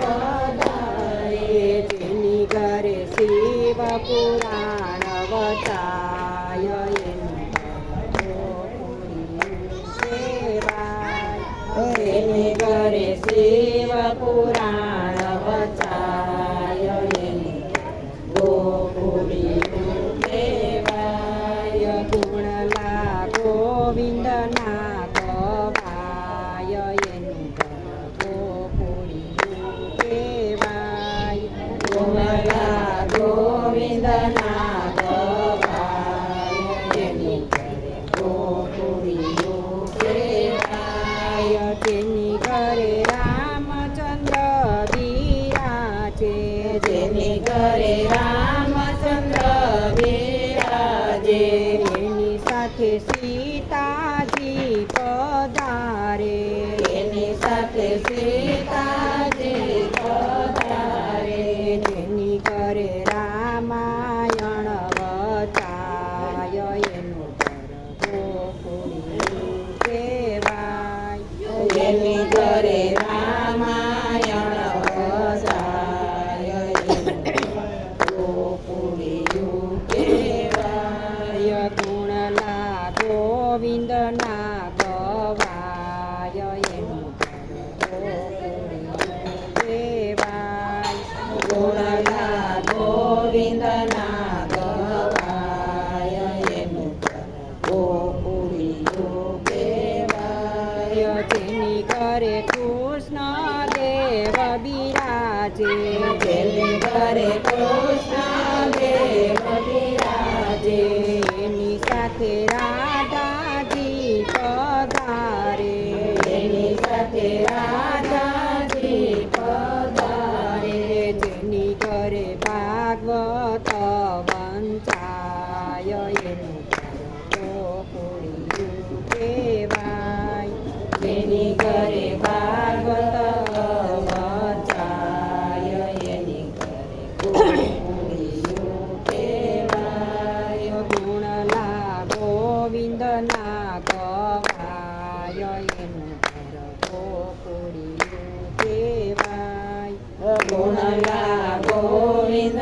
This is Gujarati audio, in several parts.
पधारे तिनी गरे शिव पुराण बताय सेवा तिनी गरे शिव पुराण बताय गोपुरी सेवाय गुणला गोविन्दना કહેવાય કરે કૃષ્ણ દેવ બિરાજે. જેની કરે કૃષ્ણ દેવ બિરાજે.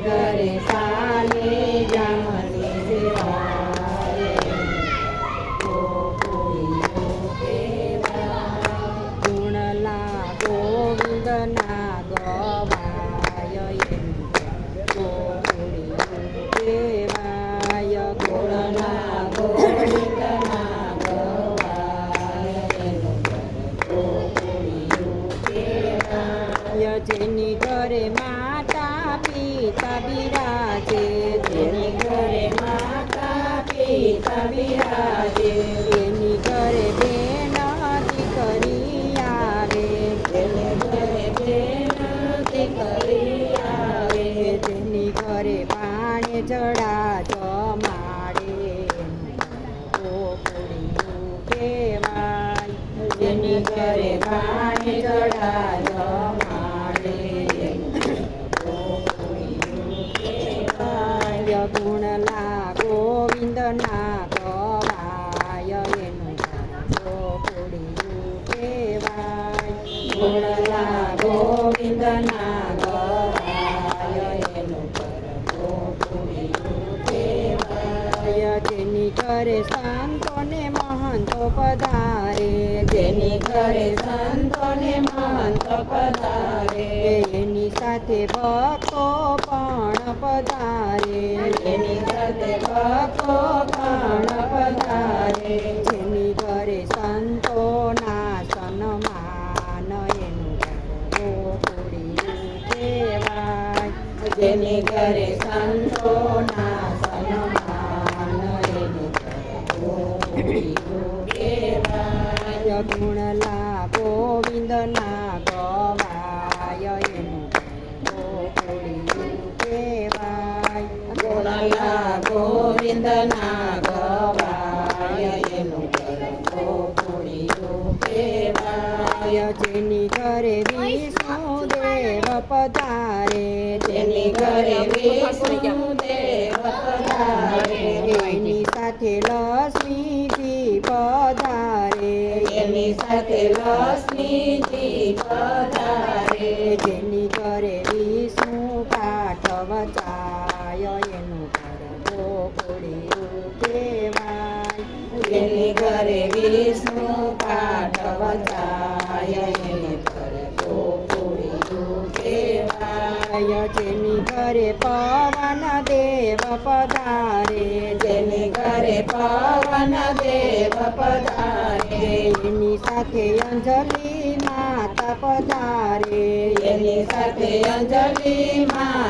ઘરે સાલે જામની ગુણલા ગોવિંદના ગવાય એનું ગોકુળિયું ગોવિંદના ગવાય જેની ઘરે માતા પિતા બિરાજે જેની ઘરે માતા પિતા બિરાજે તેની ઘરે બેન દીકરી આવે તેને ઘરે બેન દીકરી આવે જેની ઘરે પાણી જડા જમાડે ગોકુળિયું કહેવાય જેની ઘરે પાણી જડા માડે કહેવાય ગોવિંદના જેની ઘરે પધારે જેની ઘરે સંતોને મહંત પધારે એની સાથે ભક્તો પણ પધારે એની સાથે ભક્તો પણ પધારે કહેવાય જેની ઘરે સંતોના સન્માન એની ઘરે ગોકુળિયું કહેવાય ગુણલા ગોવિંદના ગવાય એનું ગોકુળિયું કહેવાય ગુણલા ગોવિંદના ગવાય કહેવાય જેની ઘરે વિષ્ણુદેવ પધારે જેની ઘરે વિષ્ણુદેવ પધારે એની સાથે લક્ષ્મીજી પધારે એની સાથે લક્ષ્મીજી પધારે. જેની ઘરે વિષ્ણુ પાઠ વચાય એનું ઘર ગોકુળી કહેવાય. જેની ઘરે વિષ્ણુ એને ઘર ગોકુળિયું કહેવાય જેની ઘરે પવન દેવ પધારે, જેની ઘરે પવન દેવ પધારે. એની સાથે અંજલિ માતા પધારે, એની સાથે અંજલિ માં